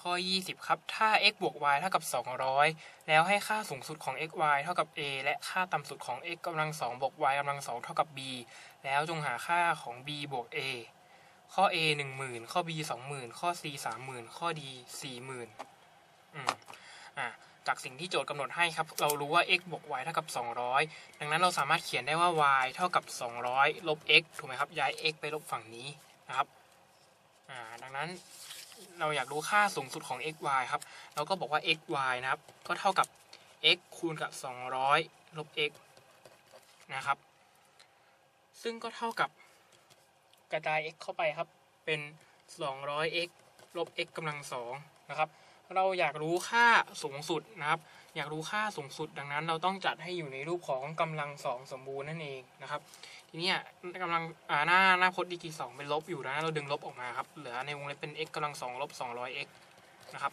ข้อ 20 ครับ ถ้า x บวก y เท่ากับ 200 แล้วให้ค่าสูงสุดของ x y เท่ากับ a และค่าต่ำสุดของ x กำลัง2บวก y กำลัง2เท่ากับ b แล้วจงหาค่าของ b บวก a ข้อ a 10,000 ข้อ b 20,000 ข้อ c 30,000 ข้อ d 40,000อืมอะจากสิ่งที่โจทย์กำหนดให้ครับ เรารู้ว่า x บวก y เท่ากับ 200 ดังนั้นเราสามารถเขียนได้ว่า y เท่ากับ 200 ลบ x ถูกไหมครับ ย้าย x ไปลบฝั่งนี้นะครับ อ่า ดังนั้น เราอยากรู้ค่าสูงสุดของ x y ครับ เราก็บอกว่า x y นะครับ ก็เท่ากับ x คูณกับ 200 ลบ x นะครับ ซึ่งก็เท่ากับกระจาย x เข้าไปครับ เป็น 200x ลบ x กำลังสองนะครับ เราอยากรู้ค่าสูงสุดนะครับ อยากรู้ค่าสูงสุด ดังนั้นเราต้องจัดให้อยู่ในรูปของกำลังสองสมบูรณ์นั่นเองนะครับ ทีนี้กำลังหน้าหน้าพจน์ดีกรีสองเป็นลบอยู่นะเราดึงลบออกมาครับเหลือในวงเล็บเป็น x กำลังสองลบ 200x นะครับ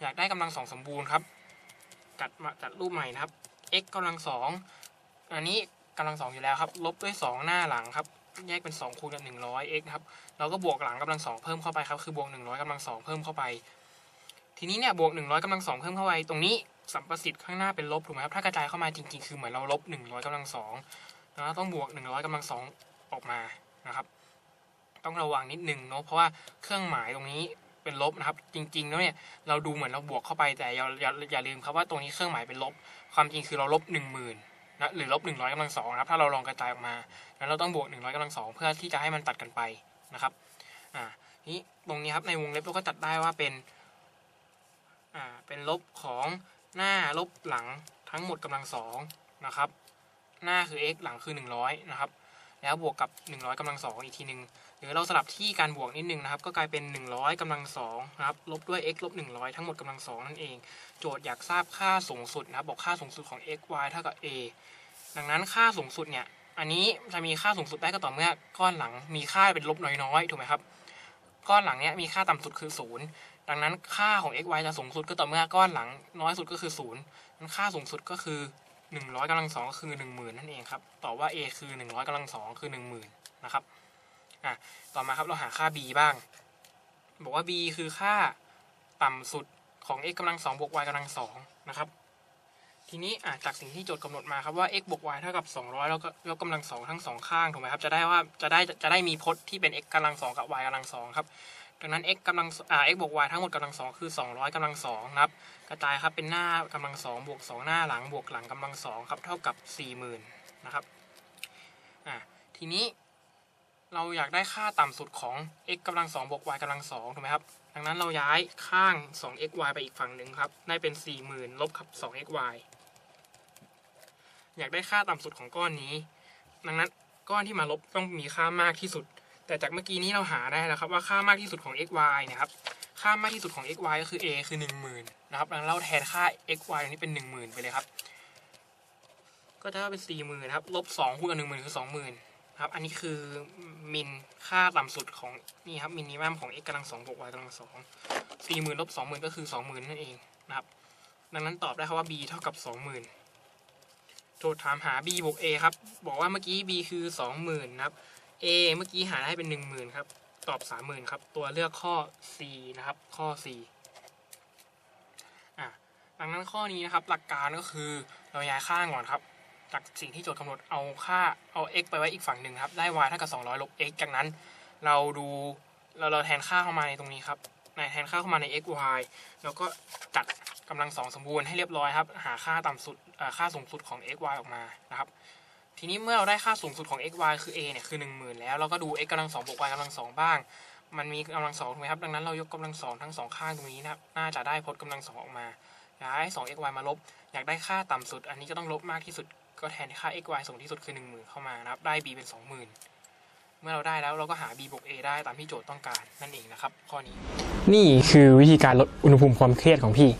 อยากได้กำลังสองสมบูรณ์ครับจัดมาจัดรูปใหม่นะครับ x กำลังสองอันนี้กำลังสองอยู่แล้วครับ ลบด้วย 2 หน้าหลังครับ แยกเป็น 2 คูณกับ 100x ครับ เราก็บวกหลังกำลังสองเพิ่มเข้าไปครับ คือบวก 100กำลังสองเพิ่มเข้าไป ทีนี้เนี่ยบวก100กำลังสองเพิ่มเข้าไปตรงนี้สัมประสิทธิ์ข้างหน้าเป็นลบถูกไหมครับถ้ากระจายเข้ามาจริงๆ คือเหมือนเราลบ100กำลังสองแล้วต้องบวก100กำลังสองออกมานะครับ ต้องระวังนิดนึงเนาะเพราะว่าเครื่องหมายตรงนี้เป็นลบนะครับ จริงๆแล้วเนี่ยเราดูเหมือนเราบวกเข้าไปแต่อย่าอย่าอย่าลืมครับว่าตรงนี้เครื่องหมายเป็นลบ ความจริงคือเราลบ1 0,000นะหรือลบ100กำลังสองนะครับถ้าเราลองกระจายออกมางั้นเราต้องบวก100กำลังสองเพื่อที่จะให้มันตัดกันไปนะครับอ่านี้ตรงนี้ครับในวงเล็บเราก็จัดได้ว่าเป็น อ่าเป็นลบของหน้าลบหลังทั้งหมดกำลังสองนะครับ หน้าคือ x หลังคือ 100 นะครับ แล้วบวกกับ 100กำลังสองอีกทีหนึ่งหรือเราสลับที่การบวกนิดนึงนะครับ ก็กลายเป็น 100กำลังสองนะครับ ลบด้วย x ลบ100 ทั้งหมดกำลังสองนั่นเอง โจทย์อยากทราบค่าสูงสุดนะครับ บอกค่าสูงสุดของ x y เท่ากับ a ดังนั้นค่าสูงสุดเนี่ย อันนี้จะมีค่าสูงสุดได้ก็ต่อเมื่อก้อนหลังมีค่าเป็นลบน้อยๆ ถูกไหมครับ ก้อนหลังเนี้ยมีค่าต่ำสุดคือศูนย์ ดังนั้นค่าของ x y จะสูงสุดก็ต่อเมื่อก้อนหลังน้อยสุดก็คือศูนย์นั้นค่าสูงสุดก็คือ100กำลังสองก็คือ10,000นั่นเองครับตอบว่า a คือ100กำลังสองคือ10,000นะครับอะต่อมาครับเราหาค่า b บ้าง บอกว่า b คือค่าต่ำสุดของ x กำลังสองบวก y กำลังสองนะครับ ทีนี้อะจากสิ่งที่โจทย์กำหนดมาครับว่า x บวก y เท่ากับ200แล้วก็ยกกำลังสองทั้งสองข้างถูกไหมครับจะได้ว่าจะได้จะได้มีพจน์ที่เป็น x กำลังสองกับ y กำลังสองครับ ดังนั้น x กำลังอ่า x บวก y ทั้งหมดกำลังสองคือ 200กำลังสองนะครับ กระจายครับเป็นหน้ากำลังสองบวกสองหน้าหลังบวกหลังกำลังสองครับเท่ากับ 40,000นะครับอ่าทีนี้เราอยากได้ค่าต่ำสุดของ x กำลังสองบวก y กำลังสองถูกไหมครับ ดังนั้นเราย้ายข้าง 2xy ไปอีกฝั่งหนึ่งครับ ได้เป็น 40,000ลบกับ 2xy อยากได้ค่าต่ำสุดของก้อนนี้ ดังนั้นก้อนที่มาลบต้องมีค่ามากที่สุด แต่จากเมื่อกี้นี้เราหาได้แล้วครับว่าค่ามากที่สุดของ xy เนะครับ ค่ามากที่สุดของ xy ก็คือ a คือ 10,000นะครับดังนั้นเราแทนค่า xy ตรงนี้เป็น 10,000 ไปเลยครับ ก็จะเป็น 40,000นะครับลบ2คูณกับ10,000 คือ 20,000นะครับ อันนี้คือมินค่าต่ำสุดของนี่ครับมินิมัมของ x กำลัง2บวก y กำลัง2 40,000ลบ20,000ก็คือ20,000นั่นเองนะครับ ดังนั้นตอบได้ครับว่า b เท่ากับ20,000โจทย์ถามหา b บวก a ครับ บอกว่าเมื่อกี้ b คือ20,000นะครับ a เมื่อกี้หาได้เป็น 10,000ครับ ตอบ 30,000ครับ ตัวเลือกข้อ c นะครับ ข้อ c อะดังนั้นข้อนี้นะครับ หลักการก็คือเราย้ายข้างก่อนครับ จากสิ่งที่โจทย์กำหนดเอาค่าเอา x ไปไว้อีกฝั่งหนึ่งครับ ได้ y เท่ากับ 200 ลบ x จากนั้น เราดูเราเราแทนค่าเข้ามาในตรงนี้ครับในแทนค่าเข้ามาใน x y แล้วก็จัดกำลังสองสมบูรณ์ให้เรียบร้อยครับ หาค่าต่ำสุดค่าสูงสุดของ x y ออกมานะครับ ทีนี้เมื่อเราได้ค่าสูงสุดของ x y คือ a เนี่ยคือ 10,000 แล้วเราก็ดู x กำลังสองบวก y กำลังสองบ้าง มันมีกำลังสองถูกไหมครับ ดังนั้นเรายกกำลังสองทั้งสองข้างตรงนี้นะครับน่าจะได้พจน์กำลังสองออกมาอยากให้2 x y มาลบ อยากได้ค่าต่ำสุด อันนี้ก็ต้องลบมากที่สุด ก็แทนค่า x y สูงที่สุดคือ 10,000 เข้ามานะครับ ได้ b เป็น 20,000เมื่อเราได้แล้วเราก็หา b บวก a ได้ตามที่โจทย์ต้องการนั่นเองนะครับ ข้อนี้ นี่คือวิธีการลดอุณหภูมิความเครียดของพี่